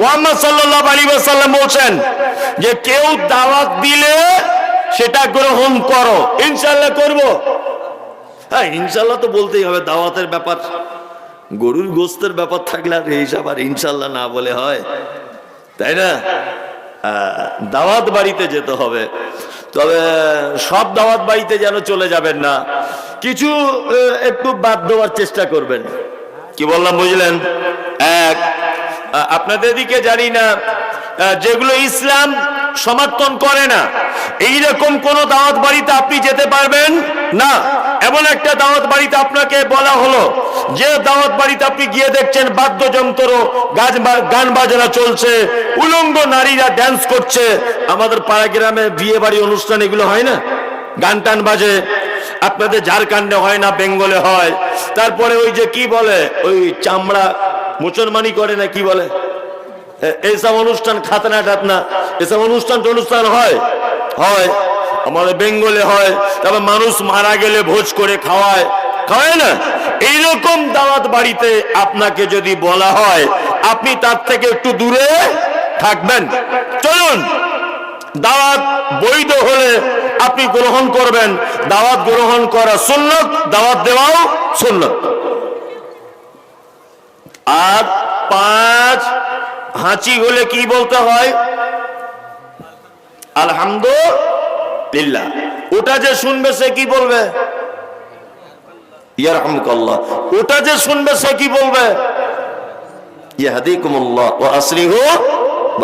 মুহাম্মদ সাল্লাল্লাহু আলাইহি ওয়াসাল্লাম বলছেন যে কেউ দাওয়াত দিলে সেটা গ্রহণ করো। ইনশাআল্লাহ করব। হ্যাঁ ইনশাআল্লাহ তো বলতেই হবে, দাওয়াতের ব্যাপার, গরুর গোস্তের ব্যাপার থাকলে আর এই সব আর ইনশাআল্লাহ না বলে হয়। তাই না? দাওয়াত বাড়িতে যেতে হবে। তবে সব দাওয়াত বাড়িতে যেন চলে যাবেন না। কিছু একটু বাদ দেওয়ার চেষ্টা করবেন। কি বললাম, বুঝলেন? এক আপনাদের দিকে জানি না যেগুলো ইসলাম সমর্থন করে না, এইরকম কোন দাওয়াত বাড়িতে আপনি যেতে পারবেন? না, এমন একটা দাওয়াত বাড়িতে আপনাকে বলা হলো, যে দাওয়াত বাড়িতে আপনি গিয়ে দেখছেন বাদ্যযন্ত্র, গান বাজনা চলছে, উলঙ্গ নারীরা ড্যান্স করছে। আমাদের পাড়া গ্রামে বিয়ে বাড়ি অনুষ্ঠান এগুলো হয় না? গান টান বাজে, আপনাদের ঝাড়খণ্ডে হয় না, বেঙ্গলে হয়। তারপরে ওই যে কি বলে, ওই চামড়া মুসলমানি করে না, কি বলে? এইসব অনুষ্ঠান খাতনা টাতনা, এসব অনুষ্ঠান অনুষ্ঠান হয়। হয়, আমাদের বেঙ্গলে হয়, তারপর মানুষ মারা গেলে ভোজ করে খাওয়ায়। খাওয়ায় না? এইরকম দাওয়াত বাড়িতে আপনাকে যদি বলা হয়, আপনি তার থেকে একটু দূরে থাকবেন। চলুন, দাওয়াত বৈধ হলে আপনি গ্রহণ করবেন। দাওয়াত গ্রহণ করা সুন্নত, দাওয়াত দেওয়াও সুন্নত। আর পাঁচ, হাঁচি হলে কি বলতে হয়? আলহামদুলিল্লাহ। ওটা যে শুনবে সে কি বলবে? ওটা যে শুনবে সে কি বলবে? ইয়াহদিকুমুল্লাহ। ওয়া আসলিহু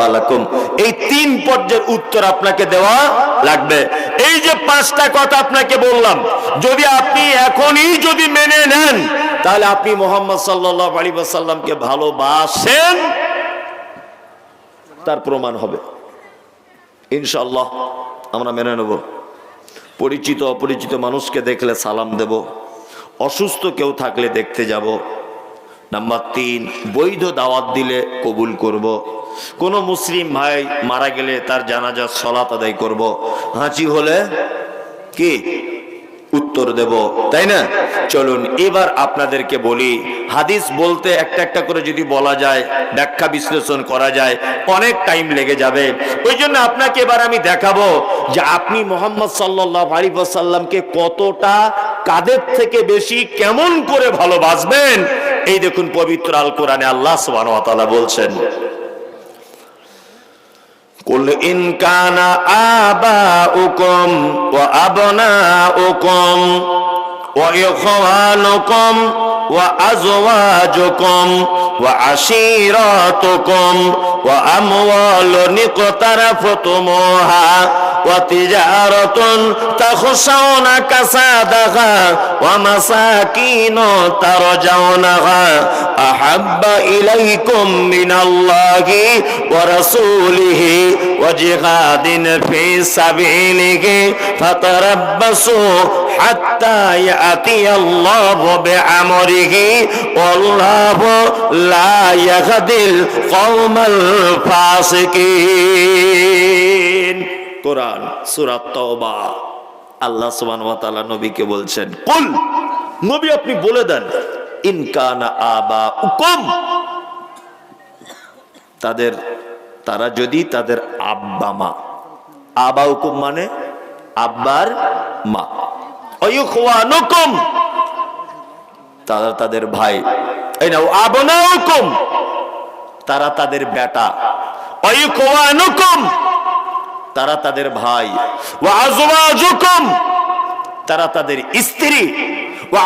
বালাকুম এই তিন পর্যায়ের উত্তর আপনাকে দেওয়া লাগবে। এই যে পাঁচটা কথা আপনাকে বললাম, যদি আপনি এখনই যদি মেনে নেন, তাহলে আপনি মোহাম্মদ সাল্লাল্লাহু আলাইহি ওয়াসাল্লামকে ভালোবাসেন, তার প্রমাণ হবে। ইনশাআল্লাহ, আমরা মেনে নেব। পরিচিত অপরিচিত মানুষকে দেখলে সালাম দেব। অসুস্থ কেউ থাকলে দেখতে যাব। নাম্বার তিন, বৈধ দাওয়াত দিলে কবুল করব। কোনো মুসলিম ভাই মারা গেলে তার জানাজার সলাত আদায় করব। হাঁচি হলে কি? উত্তর দেব। তাই না? চলুন, এবার আপনাদেরকে বলি, হাদিস বলতে একটা একটা করে যদি বলা যায়, ব্যাখ্যা বিশ্লেষণ করা যায়, অনেক টাইম লেগে যাবে। ওই জন্য আপনাকে এবার আমি দেখাবো যে আপনি মোহাম্মদ সাল্লাহ আলিবাসাল্লামকে কতটা কাদের থেকে বেশি কেমন করে ভালোবাসবেন? এই দেখুন পবিত্র আল কোরআনে আল্লাহ তাআলা বলছেন قل إن كان آباؤكم وأبناؤكم وإخوانكم وأزواجكم وعشيراتكم وأموال اقترفتموها وتجارة تخشون كسادها ومساكين ترجونها أحب إليكم من الله ورسوله وجهاد في سبيله فتربصوا حتى يأتي الله بأمره والله لا يهدي القوم الفاسقين কোরআন সূরা তওবা আল্লাহ সুবহানাহু ওয়া তাআলা নবীকে বলছেন কুল নবী আপনি বলে দেন ইন কানা আবা উকুম তাদের তারা যদি তাদের আব্বা মা আবা হুকুম মানে আব্বার মা অয়ুখানুকুম তারা তাদের ভাই। এই না আবনা তারা তাদের বেটা। তারা তাদের ভাই। তারা তাদের স্ত্রী। ও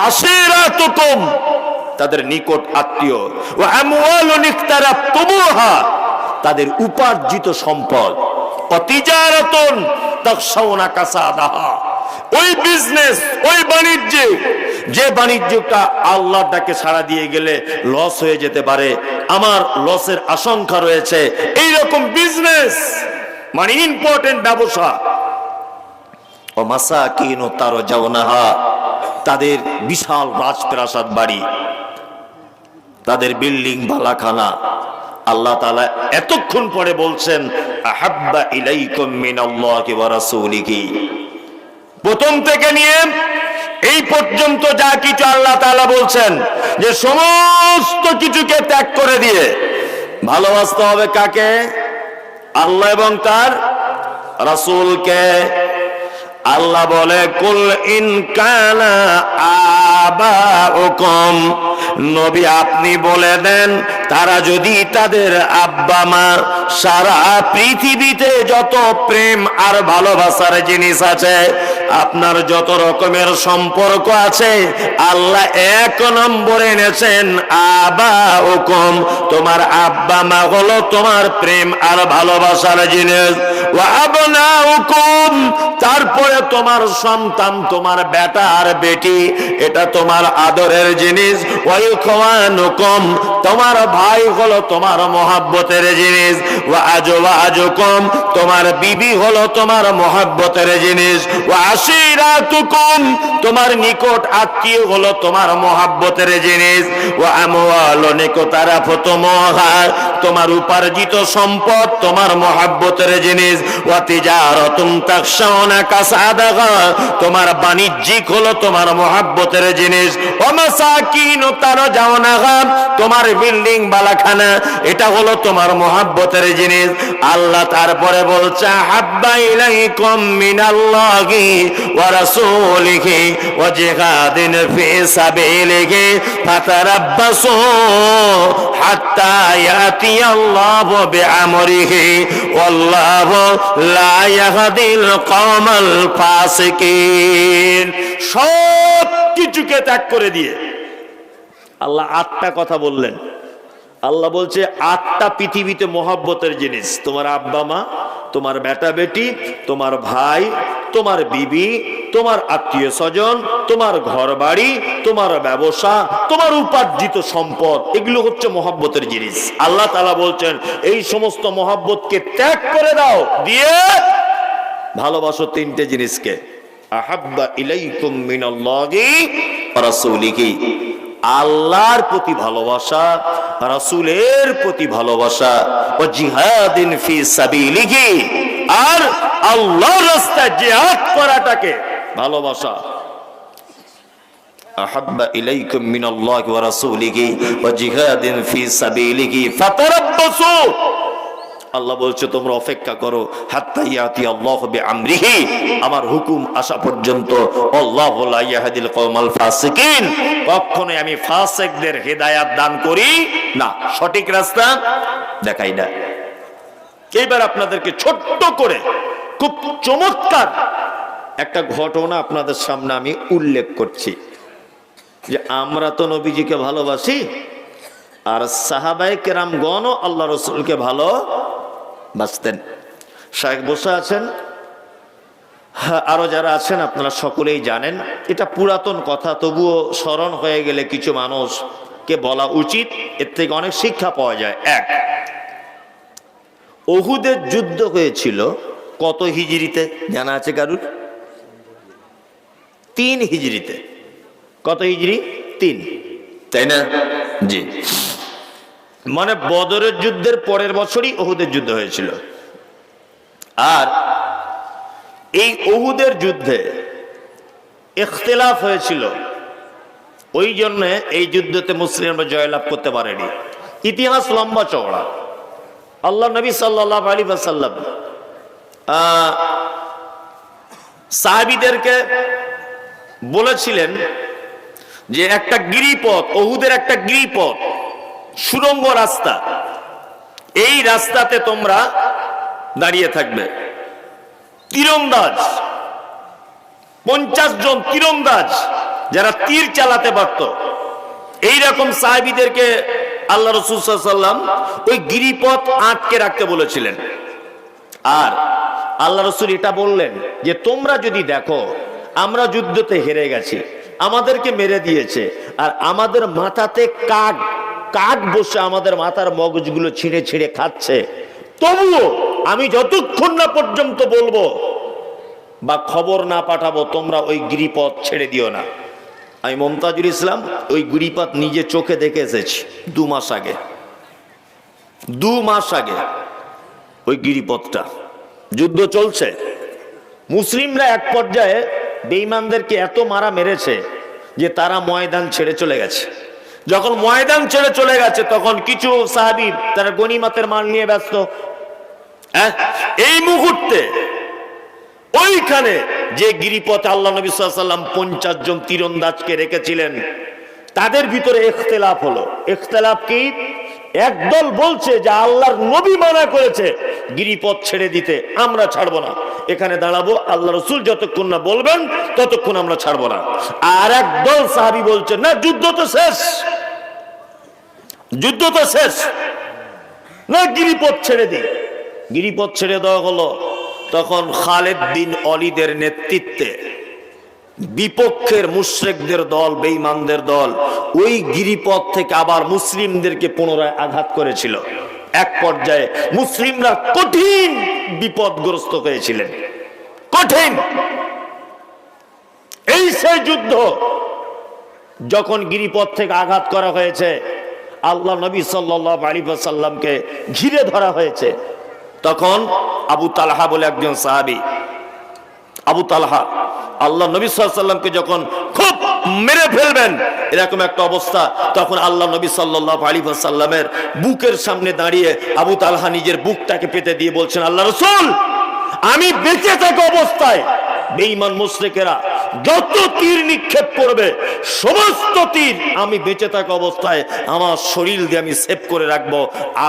তাদের নিকট আত্মীয়। ও তাদের উপার্জিত সম্পদ। অতিজারাতুন তাখশাউনা কাসাদাহা। ওই বিজনেস ওই বাণিজ্যে। যে বাণিজ্যটা আল্লাহর ডাকে সাড়া দিয়ে গেলে লস হয়ে যেতে পারে। আমার লসের আশঙ্কা রয়েছে। এই রকম বিজনেস মানে ইম্পর্টেন্ট ব্যবসা। ও মাসাকিন ও তারও যাওনাহা তাদের বিশাল রাজপ্রাসাদ বাড়ি, তাদের বিল্ডিং বালাখানা। আল্লাহ তাআলা এতক্ষণ পরে বলছেন, আহাব্বা ইলাইকুম মিনাল্লাহি ওয়া রাসূলিহি। প্রথম থেকে নিয়ে এই পর্যন্ত যা কিছু আল্লাহ তালা বলছেন, যে সমস্ত কিছুকে ত্যাগ করে দিয়ে ভালোবাসতে হবে কাকে? আল্লাহ এবং তার রাসুলকে। আল্লাহ বলে, কুল ইনকালা আবা নবী আপনি বলে দেন, তারা যদি তাদের আব্বা মা সারা পৃথিবীতে যত প্রেম আর ভালোবাসার জিনিস আছে, আপনার যত রকমের সম্পর্ক আছে, আল্লাহ এক নম্বরে এনেছেন আবা হুকুম তোমার আব্বা মা হলো তোমার প্রেম আর ভালোবাসার জিনিস। তারপরে তোমার সন্তান, তোমার বেটা আর বেটি, এটা তোমার আদরের জিনিস। তোমার ভাই হলো তোমার মহাব্বতের জিনিস। তোমার বিবি হলো তোমার মহাব্বতের জিনিস। তোমার নিকট আত্মীয় হলো তোমার মহাব্বতের জিনিস। তোমার উপার্জিত সম্পদ তোমার মহাব্বতের জিনিস। ও তিজারাতুম তাখশাউনা কাসাদাগা, তোমার বাণিজ্যিক হলো তোমার মহাব্বতের জিনিস। ও মাসাকিন তার জাওনাগা তোমার বিল্ডিং বালাখানা, এটা হলো তোমার মহাব্বতের জিনিস। আল্লাহ তারপরে বলছে সব কিছুকে ত্যাগ করে দিয়ে আল্লাহ আটটা কথা বললেন। আল্লাহ বলছে, আটটা পৃথিবীতে মহাব্বতের জিনিস। তোমার আব্বা মা, তোমার বেটা বেটি, তোমার ভাই, তোমার বিবি, তোমার আত্মীয় স্বজন, তোমার ঘর বাড়ি তোমার ব্যবসা, তোমার উপার্জিত সম্পদ, এগুলো হচ্ছে মহাব্বতের জিনিস। আল্লাহ তালা বলছেন, এই সমস্ত মহাব্বতকে ত্যাগ করে দাও, দিয়ে ভালোবাসো তিনটে জিনিসকে। আহাব্বা ইলাইকুম মিনাল্লাহি ওয়া রাসূলিহি। আল্লাহর প্রতি ভালোবাসা, রাসূলের প্রতি ভালোবাসা, ও জিহাদিন ফি সাবিলিহি। আর আল্লাহর রাস্তায় জিহাদ করাটাকে ভালোবাসা। ইলাইকুম মিনাল্লাহি ওয়া রাসূলিহি ওয়া জিহাদিন ফি সাবিলিহি। ফাতারাব্বাসু! আল্লাহ বলছে, তোমরা অপেক্ষা করো আমার হুকুম আসা পর্যন্ত আল্লাহ লা কওমাল ফাসিকিন। কখনো আমি ফাসিকদের হেদায়েত দান করি না। সঠিক রাস্তা দেখাই না। এবার আপনাদেরকে ছোট্ট করে খুব চমৎকার একটা ঘটনা আপনাদের সামনে আমি উল্লেখ করছি। যে আমরা তো নবীজিকে ভালোবাসি, আর সাহাবাই কেরাম গণ আল্লাহ রসুলকে ভালো বাঁচতেন। শাহেক বসে আছেন। হ্যাঁ, আরও যারা আছেন আপনারা সকলেই জানেন। এটা পুরাতন কথা তবুও স্মরণ হয়ে গেলে কিছু মানুষকে বলা উচিত। এর থেকে অনেক শিক্ষা পাওয়া যায়। এক অহুদের যুদ্ধ হয়েছিল কত হিজড়িতে? জানা আছে কারুর? তিন হিজড়িতে। কত হিজড়ি? তিন। তাই না? জি। মানে বদরের যুদ্ধের পরের বছরই ওহুদের যুদ্ধ হয়েছিল। আর এই ওহুদের যুদ্ধে ইখতিলাফ হয়েছিল। ওই জন্য এই যুদ্ধতে মুসলিমরা জয়লাভ করতে পারেনি। ইতিহাস লম্বা চওড়া। আল্লাহ নবী সাল্লাহ আলী সাল্লাম সাহাবিদেরকে বলেছিলেন যে একটা গিরিপথ ওহুদের একটা গিরিপথ সুরঙ্গ রাস্তা। এই রাস্তাতে তোমরা দাঁড়িয়ে থাকবে। তীরন্দাজ। পঞ্চাশ জন তীরন্দাজ যারা তীর চালাতে পারত। এইরকম সাহাবিদেরকে আল্লাহ রসুল সাল্লাম ওই গিরিপথ আটকে রাখতে বলেছিলেন। আর আল্লাহ রসুল এটা বললেন যে, তোমরা যদি দেখো, আমরা যুদ্ধতে হেরে গেছি, আমাদেরকে মেরে দিয়েছে, আর আমাদের মাথাতে কাক কাক বসে আমাদের মাথার মগজগুলো ছিঁড়ে ছিঁড়ে খাচ্ছে। তবুও আমি যতক্ষণ না পর্যন্ত বলব বা খবর না পাঠাবো, তোমরা ওই গিরিপথ ছেড়ে দিও না। আমি মমতাজুল ইসলাম ওই গিরিপথ নিজে চোখে দেখে এসেছি, দু মাস আগে। দু মাস আগে ওই গিরিপথটা। যুদ্ধ চলছে। মুসলিমরা এক পর্যায়ে বেঈমানদেরকে এত মারা মেরেছে যে তারা ময়দান ছেড়ে চলে গেছে। যখন ময়দান ছেড়ে চলে গেছে, তখন কিছু সাহাবি তারা গনিমাতের মাল নিয়ে ব্যস্ত। হ্যাঁ? এই মুহূর্তে ওইখানে যে গিরিপথ আল্লাহ নবী সাল্লাম পঞ্চাশ জন তীরন্দাজকে রেখেছিলেন, তাদের ভিতরে এখতেলাফ হলো। এখতেলাফ কি? একদল বলছে যে আল্লাহর নবী মানা করেছে গিরিপথ ছেড়ে দিতে, আমরা ছাড়বো না। এখানে দাঁড়াবো, আল্লাহ রসুল যতক্ষণ না বলবেন, ততক্ষণ আমরা ছাড়বো না। আর একদল সাহাবি বলছে, না, যুদ্ধ তো শেষ। যুদ্ধ তো শেষ। না, গিরিপথ ছেড়ে দিই। গিরিপথ ছেড়ে দেওয়া হলো তখন খালেদ বিন অলিদের নেতৃত্বে। বিপক্ষের মুশ্রেকদের দল, বেঈমানদের দল, ওই গিরিপথ থেকে আবার মুসলিমদেরকে পুনরায় আঘাত করেছিল। এক পর্যায়ে মুসলিমরা কঠিন বিপদগ্রস্ত হয়েছিলেন। কঠিন। এই সেই যুদ্ধ যখন গিরিপথ থেকে আঘাত করা হয়েছে আল্লাহ নবী সাল্লাহ আলী সাল্লামকে ঘিরে ধরা হয়েছে। তখন আবু তালহা বলে একজন সাহাবি, আবু তালহা, আল্লাহ নবী সাল্লামকে যখন খুব মেরে ফেলবেন, এরকম একটা অবস্থা, তখন আল্লাহ নবী সাল্লাহ আলী সাল্লামের বুকের সামনে দাঁড়িয়ে আবু তালহা নিজের বুকটাকে পেতে দিয়ে বলছেন, আল্লাহ রসুল, আমি বেঁচে থাকা অবস্থায়। বেঈমান মুশরিকেরা যত তীর নিক্ষেপ করবে, সমস্ত তীর আমি বেঁচে থাকা অবস্থায় আমার শরীর দিয়ে আমি সেভ করে রাখব।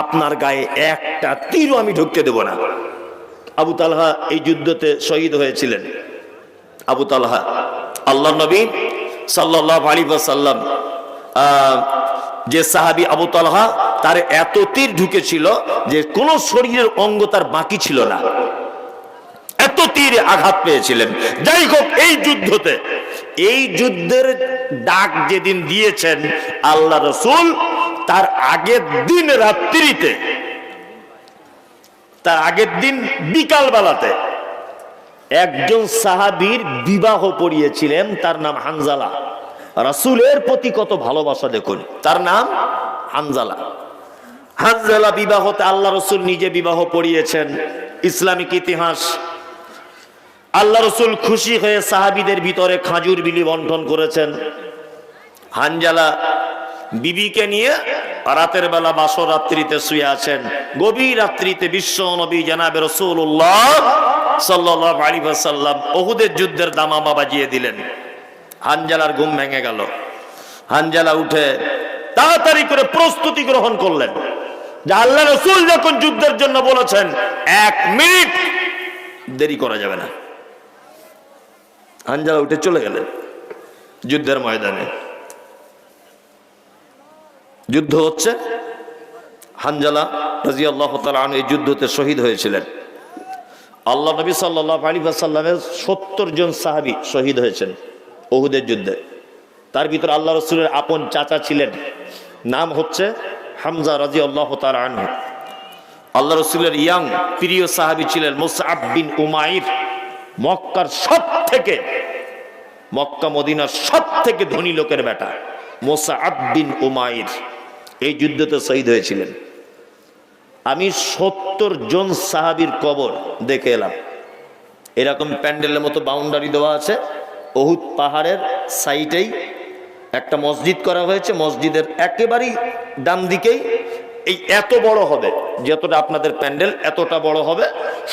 আপনার গায়ে একটা তীরও আমি ঢুকতে দেব না। আবু তালহা এই যুদ্ধতে শহীদ হয়েছিলেন। আবু তালহা আল্লাহ নবী সাল্লাহ আলী সাল্লাম যে সাহাবি আবু তালহা, তার এত তীর ঢুকেছিল যে কোনো শরীরের অঙ্গ তার বাকি ছিল না। তীরে আঘাত পেয়েছিলেন? যাই হোক, এই যুদ্ধতে, এই যুদ্ধের ডাক যেদিন দিয়েছেন আল্লাহ রসুল, তার আগের দিন রাত্রিতে, তার আগের দিন বিকাল বেলাতে একজন সাহাবীর বিবাহ পড়িয়েছিলেন, তার নাম হানজালা। রাসূলের প্রতি কত ভালোবাসা দেখুন, তার নাম হানজালা। হানজালা বিবাহতে আল্লাহ রসুল নিজে বিবাহ পড়িয়েছেন, ইসলামিক ইতিহাস আল্লাহ রসুল খুশি হয়ে সাহাবিদের ভিতরে খাজুর বিলি বন্টন করেছেন। হানজালা বিবিকে নিয়ে রাতের বেলা বাসর রাত্রিতে শুয়ে আছেন। গভীর রাত্রিতে বিশ্ব নবী জানাবে রসুল্লাহ সাল্লাম ওহুদের যুদ্ধের দামামা বাজিয়ে দিলেন। হানজালার ঘুম ভেঙে গেল। হানজালা উঠে তাড়াতাড়ি করে প্রস্তুতি গ্রহণ করলেন। যে আল্লাহ রসুল যখন যুদ্ধের জন্য বলেছেন, এক মিনিট দেরি করা যাবে না। হানজালা উঠে চলে গেলেন যুদ্ধের ময়দানে। যুদ্ধ হচ্ছে। হানজালা রাজি আল্লাহ তালন এই যুদ্ধতে শহীদ হয়েছিলেন। আল্লাহ নবী সাল্লাহ আলী সত্তর জন সাহাবি শহীদ হয়েছেন ওহুদের যুদ্ধে। তার ভিতর আল্লাহ রসুলের আপন চাচা ছিলেন। নাম হচ্ছে হামজা রাজি আল্লাহ তালন আল্লাহ রসুলের ইয়াং প্রিয় সাহাবি ছিলেন মুসাব বিন উমাইর। মক্কার সব থেকে মক্কা মদিনার সব থেকে ধনী লোকের বেটা মোসা বিন উমাইর। এই যুদ্ধতে শহীদ হয়েছিলেন। আমি সত্তর জন সাহাবির কবর দেখে এলাম। এরকম প্যান্ডেলের মতো বাউন্ডারি দেওয়া আছে। অহুত পাহাড়ের সাইটেই একটা মসজিদ করা হয়েছে। মসজিদের একেবারেই ডান দিকেই এই এত বড় হবে, যতটা আপনাদের প্যান্ডেল, এতটা বড় হবে।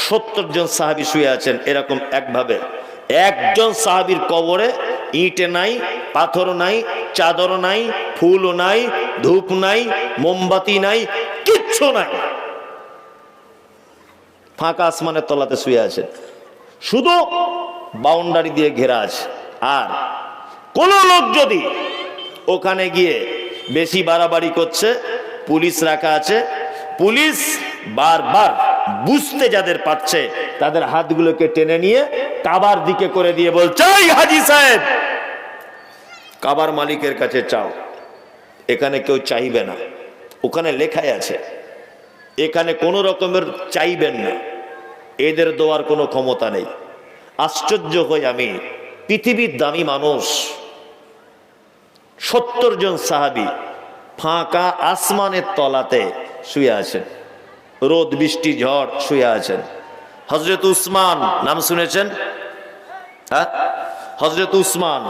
সত্তর জন সাহাবি শুয়ে আছেন এরকম একভাবে। একজন সাহাবির কবরে ইটে নাই, পাথর নাই, চাদর নাই ফুলও নাই, ধূপ নাই, মোমবাতি নাই, কিচ্ছু নাই। ফাঁকা আসমানের তলাতে শুয়ে আছে শুধু বাউন্ডারি দিয়ে ঘেরা আছে। আর কোন লোক যদি ওখানে গিয়ে বেশি বাড়াবাড়ি করছে পুলিশ রাখা আছে। পুলিশ বারবার বুঝতে যাদের পাচ্ছে তাদের হাতগুলোকে টেনে নিয়ে কাবার দিকে করে দিয়ে বলছে হাজি সাহেব, কাবার মালিকের কাছে চাও। এখানে কেউ চাইবে না। ওখানে লেখাই আছে। এখানে কোনো রকমের চাইবেন না। এদের দেওয়ার কোনো ক্ষমতা নেই। আশ্চর্য হই আমি। পৃথিবীর দামি মানুষ, সত্তর জন সাহাবি ফাঁকা আসমানের তলাতে শুয়ে আছেন। রোদ, বৃষ্টি, ঝড় শুয়ে আছেন। হজরত উসমান, নাম শুনেছেন? হ্যাঁ? হজরত উসমান,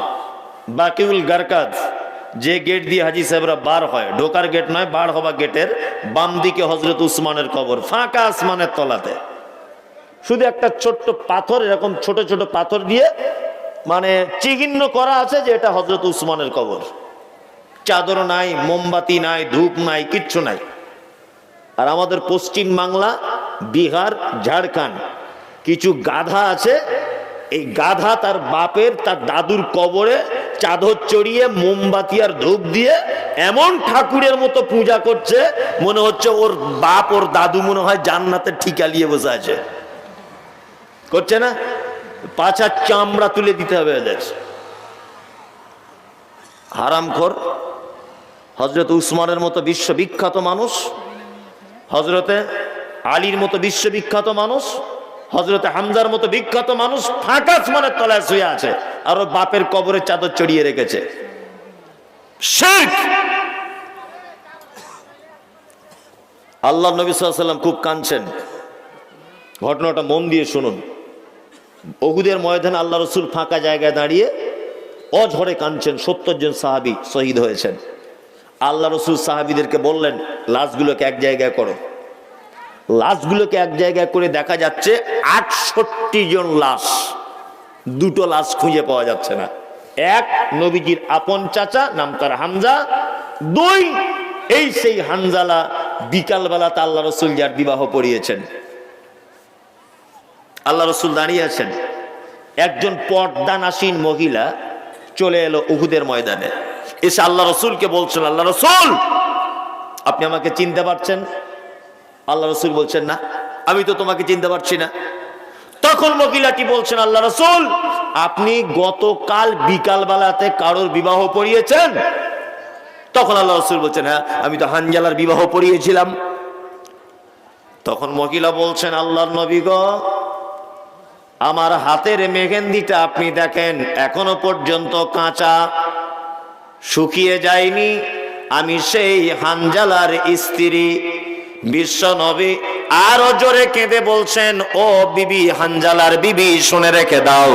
বাকিউল গারকাজ, যে গেট দিয়ে হাজি সাহেবরা বার হয়, ঢোকার গেট নয়, বার হবা গেটের বাম দিকে হজরত উসমানের কবর, ফাঁকা আসমানের তলাতে। শুধু একটা ছোট্ট পাথর, এরকম ছোট ছোট পাথর দিয়ে মানে চিহ্ন করা আছে যে এটা হজরত উসমানের কবর। চাদর নাই, মোমবাতি নাই, ধূপ নাই, কিচ্ছু নাই। আর আমাদের পশ্চিম বাংলা, বিহার, ঝাড়খণ্ড, কিছু গাধা আছে। এই গাধা তার বাপের, তার দাদুর কবরে চাদর চড়িয়ে, মোমবাতি আর ধূপ দিয়ে এমন ঠাকুরের মতো পূজা করছে, মনে হচ্ছে ওর বাপ, ওর দাদু মনে হয় জান্নাতে ঠিকালিয়ে বসে আছে। করছে না? পাছার চামড়া তুলে দিতে হবে এদের। হারামখোর। হজরত উসমানের মতো বিশ্ববিখ্যাত মানুষ হজরতে আলীর মতো বিশ্ববিখ্যাত মানুষ হজরতে হামজার মতো বিখ্যাত মানুষ ফাঁকা আসমানের তলায় শুয়ে আছে আর বাপের কবরের চাদর চড়িয়ে রেখেছে। আল্লাহ নবী সাল্লাম খুব কাঁদছেন। ঘটনাটা মন দিয়ে শুনুন। অহুদের ময়দানে আল্লাহ রসুল ফাঁকা জায়গায় দাঁড়িয়ে অঝরে কাঁদছেন। সত্তর জন সাহাবি শহীদ হয়েছেন। আল্লাহ রসুল সাহাবিদেরকে বললেন, লাশগুলোকে এক জায়গায় করো। লাশগুলোকে এক জায়গায় করে দেখা যাচ্ছে আটষট্টি জন লাশ। দুটো লাশ খুঁজে পাওয়া যাচ্ছে না। এক নবীজির আপন চাচা, নাম তার হামজা। দুই, এই সেই হানজালা বিকালবেলাতে আল্লাহ রসুল যার বিবাহ পড়িয়েছেন। আল্লাহ রসুল দাঁড়িয়ে আছেন। একজন পর্দানাসীন মহিলা চলে এলো উহুদের ময়দানে। এসে আল্লাহ রসুলকে বলছেন, আল্লাহ রসুল, আপনি আমাকে চিনতে পারছেন? আল্লাহ রসুল বলছেন, না, আমি তো তোমাকে চিনতে পারছি না। তখন মহিলাটি বলছেন, আল্লাহ রসুল, আপনি গতকাল বিকাল বেলাতে কারোর বিবাহ পড়িয়েছেন? তখন আল্লাহ রসুল বলছেন হ্যাঁ আমি তো হানজালার বিবাহ পড়িয়েছিলাম। তখন মহিলা বলছেন, আল্লাহর নবী গো, আমার হাতের মেহেন্দিটা আপনি দেখেন, এখনও পর্যন্ত কাঁচা। শুকিয়ে যায়নি। আমি সেই হানজালার স্ত্রী। বিশ্ব নবী আরও জোরে কেঁদে বলছেন, ও বিবি হানজালার বিবি, শুনে রেখে দাও,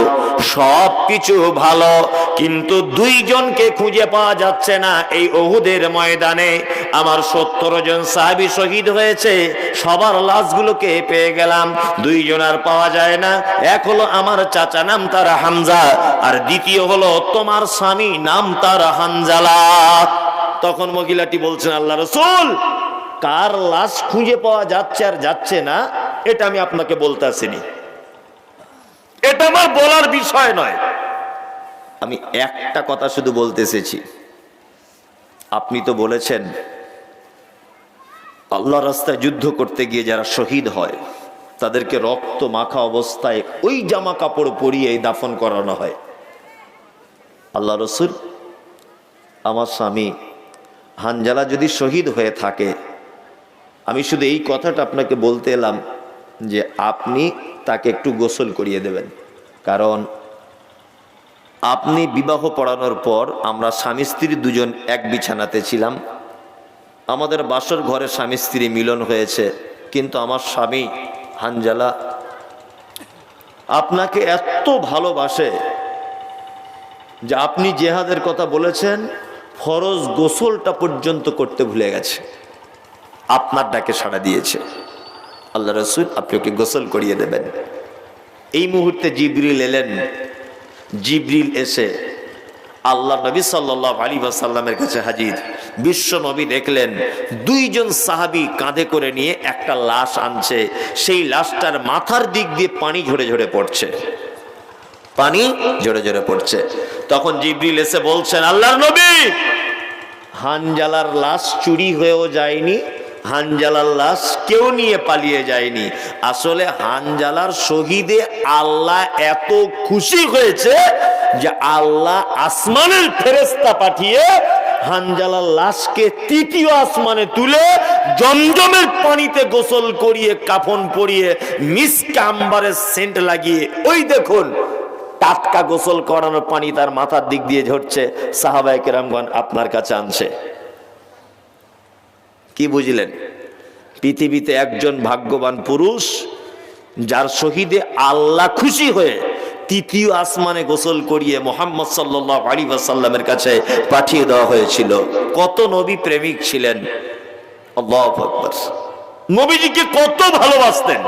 সব কিছু ভালো, কিন্তু দুইজনকে খুঁজে পাওয়া যাচ্ছে না এই ওহুদের ময়দানে। আমার সত্তর জন সাহাবি শহীদ হয়েছে, সবার লাশগুলোকে পেয়ে গেলাম, দুইজন আর পাওয়া যায় না। এক হলো আমার চাচা, নাম তার হামজা আর দ্বিতীয় হলো তোমার স্বামী, নাম তার হানজালা। তখন মহিলাটি বলছেন, আল্লাহ রসুল কার লাশ খুঁজে পাওয়া যাচ্ছে আর যাচ্ছে না, এটা আমি আপনাকে বলতে আসিনি। এটা আমার বলার বিষয় নয়। আমি একটা কথা শুধু বলতে এসেছি। আপনি তো বলেছেন আল্লাহ রাস্তায় যুদ্ধ করতে গিয়ে যারা শহীদ হয়, তাদেরকে রক্ত মাখা অবস্থায় ওই জামা কাপড় পরিয়ে দাফন করানো হয়। আল্লাহ রসুল, আমার স্বামী হানজালা যদি শহীদ হয়ে থাকে আমি শুধু এই কথাটা আপনাকে বলতে এলাম যে আপনি তাকে একটু গোসল করিয়ে দেবেন। কারণ আপনি বিবাহ পড়ানোর পর আমরা স্বামী স্ত্রী দুজন এক বিছানাতে ছিলাম। আমাদের বাসর ঘরে স্বামী স্ত্রী মিলন হয়েছে, কিন্তু আমার স্বামী হানজালা আপনাকে এত ভালোবাসে যে আপনি জেহাদের কথা বলেছেন, ফরজ গোসলটা পর্যন্ত করতে ভুলে গেছে। আপনার ডাকে সাড়া দিয়েছে। আল্লাহ রসুল, আপনি ওকে গোসল করিয়ে দেবেন। এই মুহূর্তে জিবরিল এলেন। জিবরিল এসে আল্লাহ নবী সাল্লাহ আলী সাল্লামের কাছে হাজির। বিশ্ব নবী দেখলেন, দুইজন সাহাবি কাঁধে করে নিয়ে একটা লাশ আনছে। সেই লাশটার মাথার দিক দিয়ে পানি ঝরে ঝরে পড়ছে। পানি ঝরে ঝরে পড়ছে। তখন জিবরিল এসে বলছেন আল্লাহ নবী, হানজালার লাশ চুরি হয়েও যায়নি হানজালার লাশ কেউ নিয়ে পালিয়ে যায়নি। আসলে হানজালার শহীদে আল্লাহ এত খুশি হয়েছে যে আল্লাহ আসমানের ফেরেস্তা পাঠিয়ে হানজালার লাশকে তৃতীয় আসমানে তুলে জমজমের পানিতে গোসল করিয়ে, কাফন পরিয়ে, মিসকা আম্বারের সেন্ট লাগিয়ে, ওই দেখুন, টাটকা গোসল করানোর পানি তার মাথার দিক দিয়ে ঝরছে। সাহাবাই কেরামগণ আপনার কাছে আনছে। কি বুঝলেন? পৃথিবীতে একজন ভাগ্যবান পুরুষ, যার শহীদে আল্লাহ খুশি হয়ে তৃতীয় আসমানে গোসল করিয়ে মোহাম্মদ সাল্লাহ আলী কাছে পাঠিয়ে দেওয়া হয়েছিল। কত নবী প্রেমিক ছিলেন? নবীজিকে কত ভালোবাসতেন?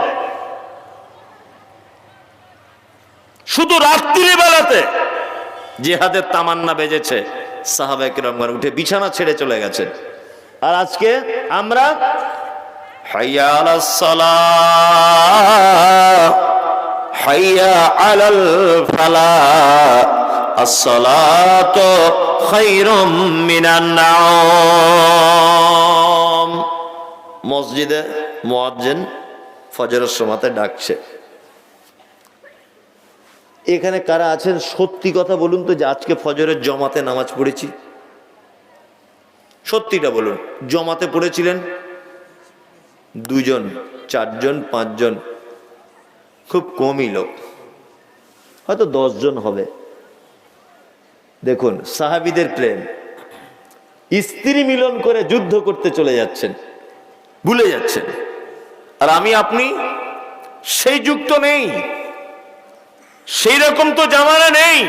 শুধু রাত্রি বেলাতে যে জেহাদের তামান্না বেজেছে। সাহাবেক রহমান উঠে বিছানা ছেড়ে চলে গেছেন। আর আজকে আমরা। মসজিদে মুয়াজ্জিন ফজরের সময়তে ডাকছে। এখানে কারা আছেন? সত্যি কথা বলুন তো যে আজকে ফজরের জমাতে নামাজ পড়েছি। সত্যিটা বলুন, জমাতে পড়েছিলেন দুজন চারজন, পাঁচজন? খুব কমই লোক। হয়তো দশজন হবে। দেখুন, সাহাবিদের প্রেম। স্ত্রী মিলন করে যুদ্ধ করতে চলে যাচ্ছেন, ভুলে যাচ্ছেন। আর আমি, আপনি, সেই যুগ তো নেই। সেই রকম তো জামানা নেই।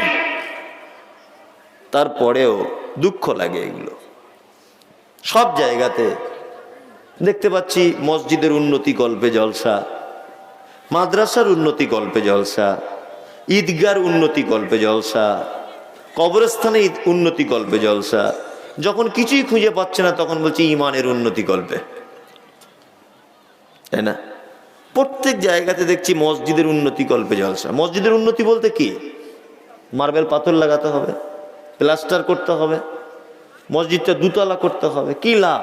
তারপরেও দুঃখ লাগে এগুলো। সব জায়গাতে। দেখতে পাচ্ছি মসজিদের উন্নতি কল্পে জলসা, মাদ্রাসার উন্নতি কল্পে জলসা, ঈদগার উন্নতি কল্পে জলসা, কবরস্থানে উন্নতি কল্পে জলসা। যখন কিছুই খুঁজে পাচ্ছে না, তখন বলছে ইমানের উন্নতি কল্পে তাই না? প্রত্যেক জায়গাতে দেখছি মসজিদের উন্নতি কল্পে জলসা। মসজিদের উন্নতি বলতে কি? মার্বেল পাথর লাগাতে হবে, প্লাস্টার করতে হবে মসজিদটা দুতলা করতে হবে। কি লাভ?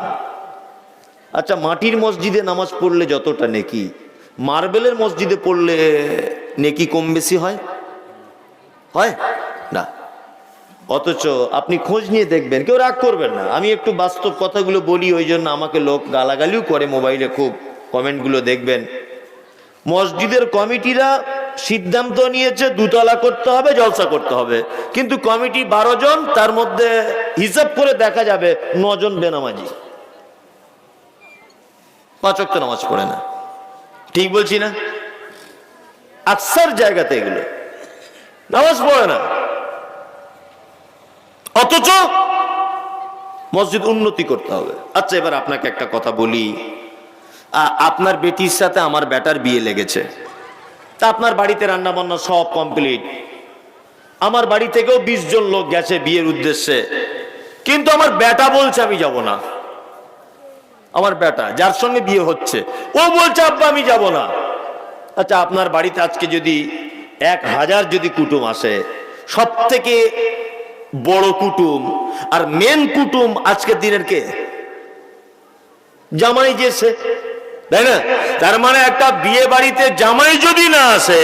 আচ্ছা মাটির মসজিদে নামাজ পড়লে যতটা নেকি? মার্বেলের মসজিদে পড়লে নেকি কম বেশি হয়? হয়? না। অথচ আপনি খোঁজ নিয়ে দেখবেন, কেউ রাগ করবেন না। আমি একটু বাস্তব কথাগুলো বলি, ওই জন্য আমাকে লোক গালাগালিও করে মোবাইলে খুব। কমেন্টগুলো দেখবেন। মসজিদের কমিটিরা সিদ্ধান্ত নিয়েছে, দুতলা করতে হবে, জলসা করতে হবে। কিন্তু কমিটি বারো জন, তার মধ্যে হিসাব করে দেখা যাবে নজন বেনামাজি। পাঁচক তো নামাজ পড়ে না। ঠিক বলছি না? আকসার জায়গাতে এগুলো। নামাজ পড়ে না। অথচ মসজিদ উন্নতি করতে হবে। আচ্ছা এবার আপনাকে একটা কথা বলি। আপনার বেটির সাথে আমার বেটার বিয়ে লেগেছে। তা আপনার বাড়িতে রান্না বান্না সব কমপ্লিট। আমার বাড়ি থেকেও বিশ জন লোক গেছে বিয়ের উদ্দেশ্যে। কিন্তু আমার বেটা বলছে আমি যাব না। আমার বেটা, যার সঙ্গে বিয়ে হচ্ছে, ও বলছে, আব্বা, আমি যাব না। আচ্ছা আপনার বাড়িতে আজকে যদি এক হাজার যদি কুটুম আসে সব থেকে বড় কুটুম আর মেন কুটুম আজকের দিনের কে? জামাই যেছে তাই না? তার মানে একটা বিয়ে বাড়িতে জামাই যদি না আসে,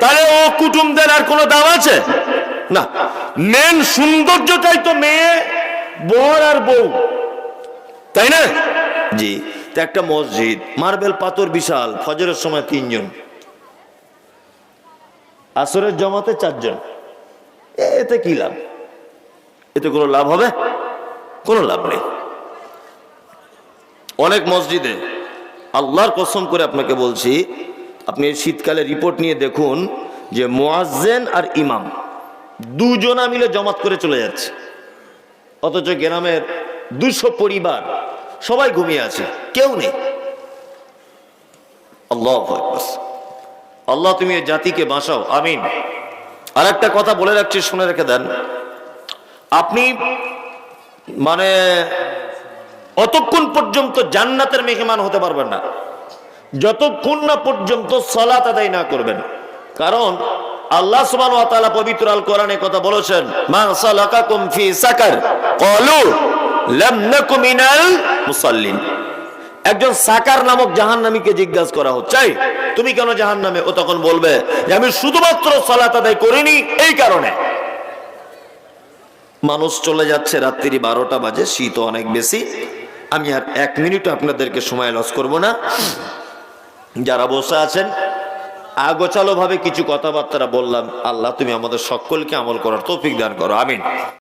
তাহলে ও কুটুমদের আর কোনো দাম আছে? না। মেন সৌন্দর্যটাই তো মেয়ে, বর আর বউ। তাই না? জি। তো একটা মসজিদ, মার্বেল পাথর বিশাল, ফজরের সময় তিনজন। আসরের জমাতে চারজন। এতে কি লাভ? এতে কোনো লাভ হবে? কোনো লাভ নেই। অনেক মসজিদে আল্লাহর কসম করে আপনাকে বলছি, আপনি শীতকালে রিপোর্ট নিয়ে দেখুন যে মোয়াজ্জেন আর ইমাম দুজনা মিলে জমাত করে চলে যাচ্ছে। অথচ গ্রামের দুশো পরিবার সবাই ঘুমিয়ে আছে, কেউ নেই। আল্লাহ আল্লাহ তুমি এই জাতিকে বাঁচাও, আমিন। আর একটা কথা বলে রাখছি, শুনে রেখে দেন। আপনি মানে অতক্ষণ পর্যন্ত জান্নাতের মেহমান হতে পারবেন না। যতক্ষণ না পর্যন্ত সলাত আদায় না করবেন। কারণ আল্লাহ তাআলা পবিত্র আল কোরআনে কথা বলেছেন, মা সাকার। একজন সাকার নামক জাহান্নামীকে জিজ্ঞাসা করা হচ্ছে তুমি কেন জাহান্নামে? ও তখন বলবে, যে আমি শুধুমাত্র সালাত আদায় করিনি এই কারণে। মানুষ চলে যাচ্ছে, রাত্রি বারোটা বাজে শীত অনেক বেশি। আমি আর এক মিনিট আপনাদেরকে সময় লস করব না। যারা বসে আছেন আগোচালোভাবে কিছু কথাবার্তা বললাম, আল্লাহ তুমি আমাদের সকলকে আমল করার তৌফিক দান করো, আমিন।